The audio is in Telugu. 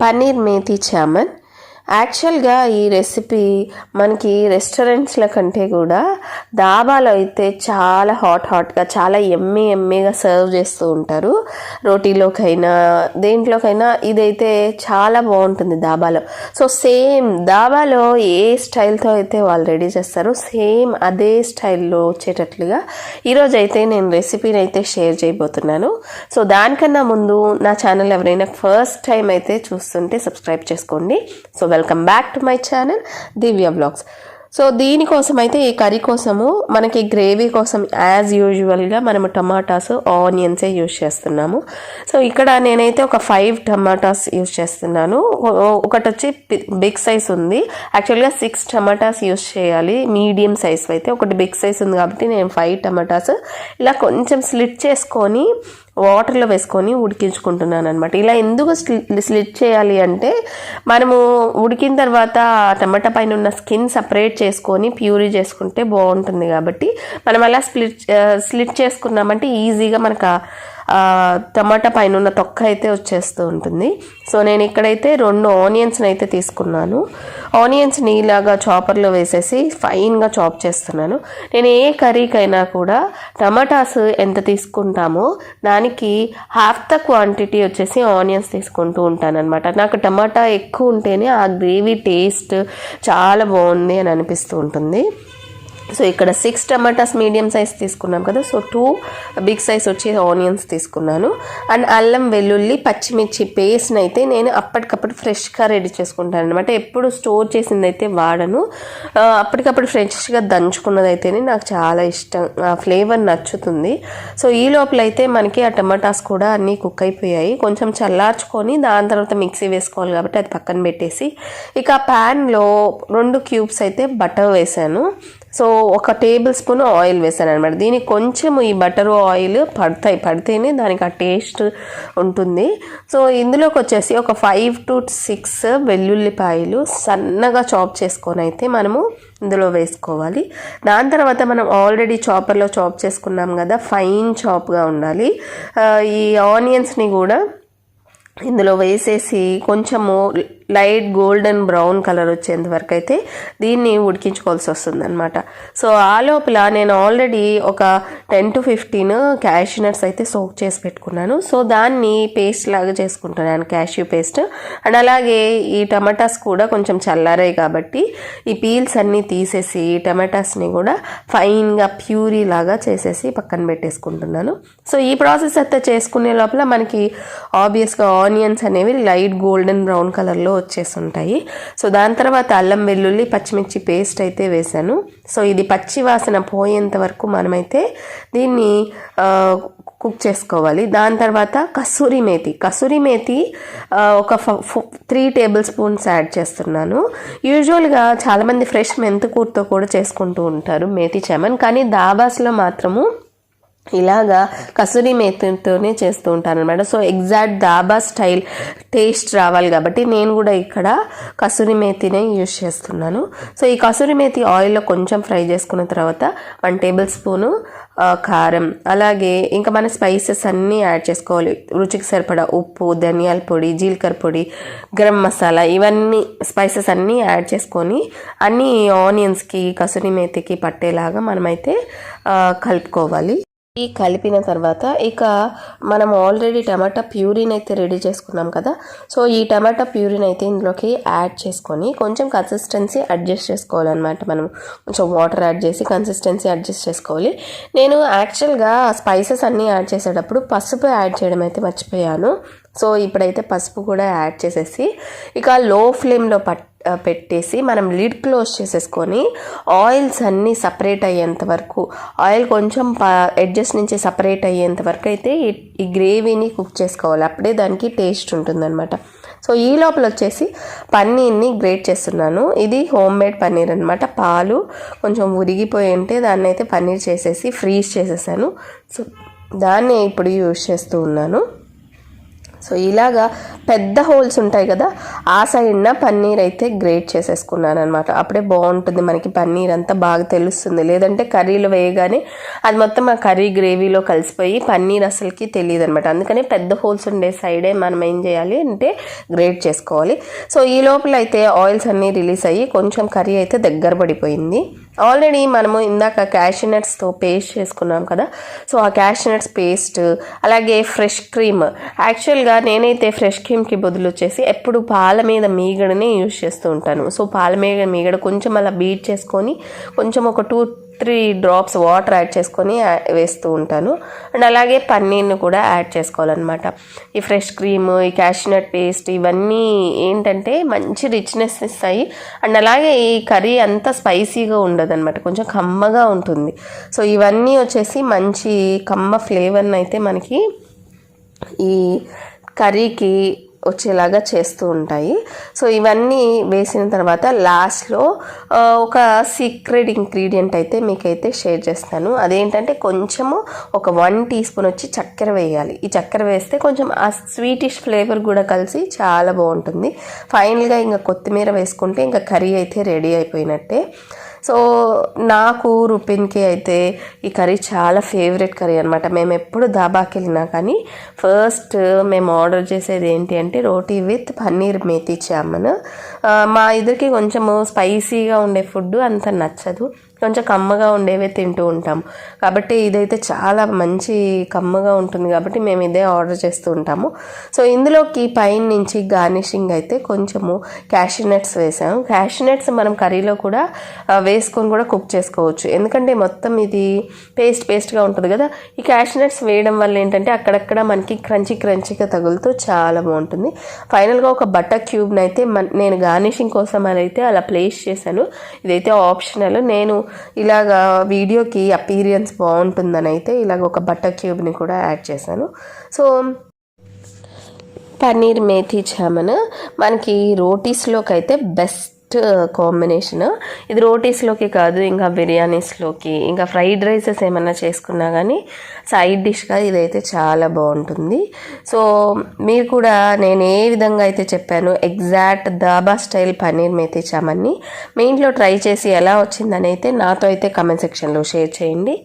పన్నీర్ మేతి చామన్ యాక్చువల్గా ఈ రెసిపీ మనకి రెస్టారెంట్స్ల కంటే కూడా దాబాలో అయితే చాలా హాట్ హాట్గా చాలా ఎమ్మె ఎమ్మెగా సర్వ్ చేస్తూ ఉంటారు. రోటీలోకైనా దేంట్లోకైనా ఇదైతే చాలా బాగుంటుంది దాబాలో సో సేమ్ దాబాలో ఏ స్టైల్తో అయితే వాళ్ళు రెడీ చేస్తారో సేమ్ అదే స్టైల్లో వచ్చేటట్లుగా ఈరోజు అయితే నేను రెసిపీని అయితే షేర్ చేయబోతున్నాను. సో దానికన్నా ముందు నా ఛానల్ ఎవరైనా ఫస్ట్ టైం అయితే చూస్తుంటే సబ్స్క్రైబ్ చేసుకోండి. So welcome back to my channel Divya blogs so దీనికోసం అయితే ఈ కర్రీ కోసము మనకి గ్రేవీ కోసం యాజ్ యూజువల్గా మనము టమాటాస్ ఆనియన్సే యూజ్ చేస్తున్నాము. సో ఇక్కడ నేనైతే ఒక ఫైవ్ టమాటాస్ యూజ్ చేస్తున్నాను. ఒకటి వచ్చి బిగ్ సైజ్ ఉంది. యాక్చువల్గా సిక్స్ టమాటాస్ యూజ్ చేయాలి. మీడియం సైజ్ అయితే ఒకటి బిగ్ సైజ్ ఉంది కాబట్టి నేను ఫైవ్ టమాటాస్ ఇలా కొంచెం స్లిట్ చేసుకొని వాటర్లో వేసుకొని ఉడికించుకుంటున్నాను అనమాట ఇలా ఎందుకు స్లి- స్లిట్ చేయాలి అంటే మనము ఉడికిన తర్వాత టమాటా పైన ఉన్న స్కిన్ సపరేట్ చేసుకొని ప్యూరీ చేసుకుంటే బాగుంటుంది కాబట్టి మనం అలా స్ప్లిట్ స్లిట్ చేసుకున్నామంటే ఈజీగా మనకు టమాటా పైన ఉన్న తొక్క అయితే వచ్చేస్తూ ఉంటుంది. సో నేను ఇక్కడైతే రెండు ఆనియన్స్ని అయితే తీసుకున్నాను. ఆనియన్స్ని ఇలాగా చాపర్లో వేసేసి ఫైన్గా చాప్ చేస్తున్నాను. నేను ఏ కర్రీకైనా కూడా టమాటాస్ ఎంత తీసుకుంటామో దానికి హాఫ్ ద క్వాంటిటీ వచ్చేసి ఆనియన్స్ తీసుకుంటూ ఉంటానన్నమాట. నాకు టమాటా ఎక్కువ ఉంటేనే ఆ గ్రేవీ టేస్ట్ చాలా బాగుంది అని అనిపిస్తూ ఉంటుంది. సో ఇక్కడ సిక్స్ టమాటాస్ మీడియం సైజ్ తీసుకున్నాం కదా సో టూ బిగ్ సైజ్ వచ్చి ఆనియన్స్ తీసుకున్నాను. అండ్ అల్లం వెల్లుల్లి పచ్చిమిర్చి పేస్ట్ని అయితే నేను అప్పటికప్పుడు ఫ్రెష్గా రెడీ చేసుకుంటాను అనమాట ఎప్పుడు స్టోర్ చేసింది అయితే వాడను అప్పటికప్పుడు ఫ్రెష్గా దంచుకున్నది అయితేనే నాకు చాలా ఇష్టం. ఆ ఫ్లేవర్ నచ్చుతుంది. సో ఈ లోపల అయితే మనకి ఆ టమాటాస్ కూడా అన్నీ కుక్ అయిపోయాయి. కొంచెం చల్లార్చుకొని దాని తర్వాత మిక్సీ వేసుకోవాలి కాబట్టి అది పక్కన పెట్టేసి ఇక ఆ ప్యాన్లో రెండు క్యూబ్స్ అయితే బటర్ వేసాను. సో ఒక టేబుల్ స్పూన్ ఆయిల్ వేసాను అనమాట దీనికి కొంచెం ఈ బటర్ ఆయిల్ పడతాయి పడితేనే దానికి ఆ టేస్ట్ ఉంటుంది. సో ఇందులోకి వచ్చేసి ఒక ఫైవ్ టు సిక్స్ వెల్లుల్లిపాయలు సన్నగా చాప్ చేసుకొని అయితే మనము ఇందులో వేసుకోవాలి. దాని తర్వాత మనం ఆల్రెడీ చాపర్లో చాప్ చేసుకున్నాం కదా ఫైన్ చాప్గా ఉండాలి. ఈ ఆనియన్స్ని కూడా ఇందులో వేసేసి కొంచెము లైట్ గోల్డెన్ బ్రౌన్ కలర్ వచ్చేంత వరకు అయితే దీన్ని ఉడికించుకోవాల్సి వస్తుంది అనమాట సో ఆ లోపల నేను ఆల్రెడీ ఒక టెన్ టు ఫిఫ్టీన్ క్యాష్యూనట్స్ అయితే సోక్ చేసి పెట్టుకున్నాను. సో దాన్ని పేస్ట్ లాగా చేసుకుంటున్నాను క్యాష్యూ పేస్ట్. అండ్ అలాగే ఈ టమాటాస్ కూడా కొంచెం చల్లారాయి కాబట్టి ఈ పీల్స్ అన్నీ తీసేసి ఈ టమాటాస్ని కూడా ఫైన్గా ప్యూరీ లాగా చేసేసి పక్కన పెట్టేసుకుంటున్నాను. సో ఈ ప్రాసెస్ అయితే చేసుకునే లోపల మనకి ఆబ్వియస్గా ఆనియన్స్ అనేవి లైట్ గోల్డెన్ బ్రౌన్ కలర్లో వచ్చేస్తుంటాయి సో దాని తర్వాత అల్లం వెల్లుల్లి పచ్చిమిర్చి పేస్ట్ అయితే వేసాను సో ఇది పచ్చి వాసన పోయేంత వరకు మనమైతే దీన్ని కుక్ చేసుకోవాలి. దాని తర్వాత కసూరి మేతి. కసూరి మేతి ఒక త్రీ టేబుల్ స్పూన్స్ యాడ్ చేస్తున్నాను. యూజువల్గా చాలామంది ఫ్రెష్ మెంతికూరతో కూడా చేసుకుంటూ ఉంటారు మేతి చామన్. కానీ దాబాస్లో మాత్రము ఇలాగా కసూరి మేతితోనే చేస్తూ ఉంటాను అనమాట so exact dhaba style taste రావాలి కాబట్టి నేను కూడా ఇక్కడ కసూరి మేతినే యూజ్ చేస్తున్నాను. సో ఈ కసూరి మేతి ఆయిల్లో కొంచెం ఫ్రై చేసుకున్న తర్వాత వన్ టేబుల్ స్పూను కారం. అలాగే ఇంకా మన స్పైసెస్ అన్నీ యాడ్ చేసుకోవాలి. రుచికి సరిపడా ఉప్పు ధనియాల పొడి జీలకర్ర పొడి గరం మసాలా ఇవన్నీ స్పైసెస్ అన్నీ యాడ్ చేసుకొని అన్నీ ఆనియన్స్కి కసూరి మేతికి పట్టేలాగా మనమైతే కలుపుకోవాలి. ఈ కలిపిన తర్వాత ఇక మనం ఆల్రెడీ టమాటా ప్యూరీని అయితే రెడీ చేసుకున్నాం కదా. సో ఈ టమాటా ప్యూరీని అయితే ఇందులోకి యాడ్ చేసుకొని కొంచెం కన్సిస్టెన్సీ అడ్జస్ట్ చేసుకోవాలన్నమాట మనం. కొంచెం వాటర్ యాడ్ చేసి కన్సిస్టెన్సీ అడ్జస్ట్ చేసుకోవాలి. నేను యాక్చువల్గా స్పైసెస్ అన్నీ యాడ్ చేసేటప్పుడు పసుపు యాడ్ చేయడం అయితే మర్చిపోయాను. సో ఇప్పుడైతే పసుపు కూడా యాడ్ చేసేసి ఇక లో ఫ్లేమ్లో పట్ పెట్టేసి మనం లిడ్ క్లోజ్ చేసేసుకొని ఆయిల్స్ అన్నీ సపరేట్ అయ్యేంత వరకు ఆయిల్ కొంచెం ఎడ్జస్ట్ నుంచి సపరేట్ అయ్యేంత వరకు అయితే ఈ- ఈ గ్రేవీని కుక్ చేసుకోవాలి. అప్పుడే దానికి టేస్ట్ ఉంటుందన్నమాట. సో ఈ లోపల వచ్చేసి పన్నీర్ని గ్రేట్ చేస్తున్నాను. ఇది హోమ్ మేడ్ పన్నీర్ అనమాట పాలు కొంచెం ఉరిగిపోయి ఉంటే దాన్ని అయితే పన్నీర్ చేసేసి ఫ్రీజ్ చేసేసాను. సో దాన్ని ఇప్పుడు యూజ్ చేస్తూ ఉన్నాను. సో ఇలాగా పెద్ద హోల్స్ ఉంటాయి కదా ఆ సైడ్న పన్నీర్ అయితే గ్రేట్ చేసేసుకున్నాను అనమాట అప్పుడే బాగుంటుంది మనకి పన్నీర్ అంతా బాగా తెలుస్తుంది. లేదంటే కర్రీలో వేయగానే అది మొత్తం ఆ కర్రీ గ్రేవీలో కలిసిపోయి పన్నీర్ అసలుకి తెలియదు అనమాట అందుకనే పెద్ద హోల్స్ ఉండే సైడే మనం ఏం చేయాలి అంటే గ్రేట్ చేసుకోవాలి. సో ఈ లోపల అయితే ఆయిల్స్ అన్నీ రిలీజ్ అయ్యి కొంచెం కర్రీ అయితే దగ్గర పడిపోయింది. ఆల్రెడీ మనము ఇందాక క్యాషనట్స్తో పేస్ట్ చేసుకున్నాం కదా. సో ఆ క్యాషనట్స్ పేస్ట్ అలాగే ఫ్రెష్ క్రీమ్ యాక్చువల్గా నేనైతే ఫ్రెష్ క్రీమ్కి బదులు వచ్చేసి ఎప్పుడు పాల మీద మీగడనే యూజ్ చేస్తూ ఉంటాను. సో పాల మీద మీగడ కొంచెం అలా బీట్ చేసుకొని కొంచెం ఒక two three drops water add చేసుకొని వేస్తూ ఉంటాను. అండ్ అలాగే పన్నీర్ను కూడా యాడ్ చేసుకోవాలన్నమాట. ఈ ఫ్రెష్ క్రీమ్ ఈ క్యాషనట్ పేస్ట్ ఇవన్నీ ఏంటంటే మంచి రిచ్నెస్ ఇస్తాయి. అండ్ అలాగే ఈ కర్రీ అంత స్పైసీగా ఉండదు అనమాట కొంచెం కమ్మగా ఉంటుంది. సో ఇవన్నీ వచ్చేసి మంచి కమ్మ ఫ్లేవర్ని అయితే మనకి ఈ కర్రీకి వచ్చేలాగా చేస్తూ ఉంటాయి. సో ఇవన్నీ వేసిన తర్వాత లాస్ట్లో ఒక సీక్రెట్ ఇంగ్రీడియంట్ అయితే మీకైతే షేర్ చేస్తాను. అదేంటంటే కొంచెము ఒక వన్ టీ స్పూన్ వచ్చి చక్కెర వేయాలి. ఈ చక్కెర వేస్తే కొంచెం ఆ స్వీటిష్ ఫ్లేవర్ కూడా కలిసి చాలా బాగుంటుంది. ఫైనల్గా ఇంకా కొత్తిమీర వేసుకుంటే ఇంకా కర్రీ అయితే రెడీ అయిపోయినట్టే. సో నాకు రుపిన్కి అయితే ఈ కర్రీ చాలా ఫేవరెట్ కర్రీ అనమాట మేము ఎప్పుడు దాబాకి వెళ్ళినా కానీ ఫస్ట్ మేము ఆర్డర్ చేసేది ఏంటి అంటే రోటీ విత్ పన్నీర్ మేతి చామన్. మా ఇద్దరికి కొంచెము స్పైసీగా ఉండే ఫుడ్ అంత నచ్చదు. కొంచెం కమ్మగా ఉండేవే తింటూ ఉంటాం. కాబట్టి ఇదైతే చాలా మంచి కమ్మగా ఉంటుంది కాబట్టి మేము ఇదే ఆర్డర్ చేస్తూ ఉంటాము. సో ఇందులోకి పైన నుంచి గార్నిషింగ్ అయితే కొంచెము క్యాషినట్స్ వేసాము క్యాషినట్స్ మనం కర్రీలో కూడా వేసుకొని కూడా కుక్ చేసుకోవచ్చు. ఎందుకంటే మొత్తం ఇది పేస్ట్ పేస్ట్గా ఉంటుంది కదా. ఈ క్యాషినట్స్ వేయడం వల్ల ఏంటంటే అక్కడక్కడ మనకి క్రంచీ క్రంచీగా తగులుతూ చాలా బాగుంటుంది. ఫైనల్గా ఒక బటర్ క్యూబ్ని అయితే మన నేను గార్నిషింగ్ కోసం అని అయితే అలా ప్లేస్ చేశాను. ఇదైతే ఆప్షనల్. నేను ఇలాగ వీడియోకి అపీరియన్స్ బాగుంటుందని అయితే ఇలాగ ఒక బటర్ క్యూబ్ని కూడా యాడ్ చేశాను. సో పన్నీర్ మేథీ చామన్ మనకి రోటీస్లోకి అయితే బెస్ట్ కాంబినేషన్. ఇది రోటీస్లోకి కాదు ఇంకా బిర్యానీస్లోకి. ఇంకా ఫ్రైడ్ రైసెస్ ఏమైనా చేసుకున్నా కానీ సైడ్ డిష్గా ఇదైతే చాలా బాగుంటుంది. సో మీరు కూడా నేను ఏ విధంగా అయితే చెప్పాను ఎగ్జాక్ట్ దాబా స్టైల్ పన్నీర్ మేథీ చామన్ని మీ ఇంట్లో ట్రై చేసి ఎలా వచ్చిందని అయితే నాతో అయితే కమెంట్ సెక్షన్లో షేర్ చేయండి.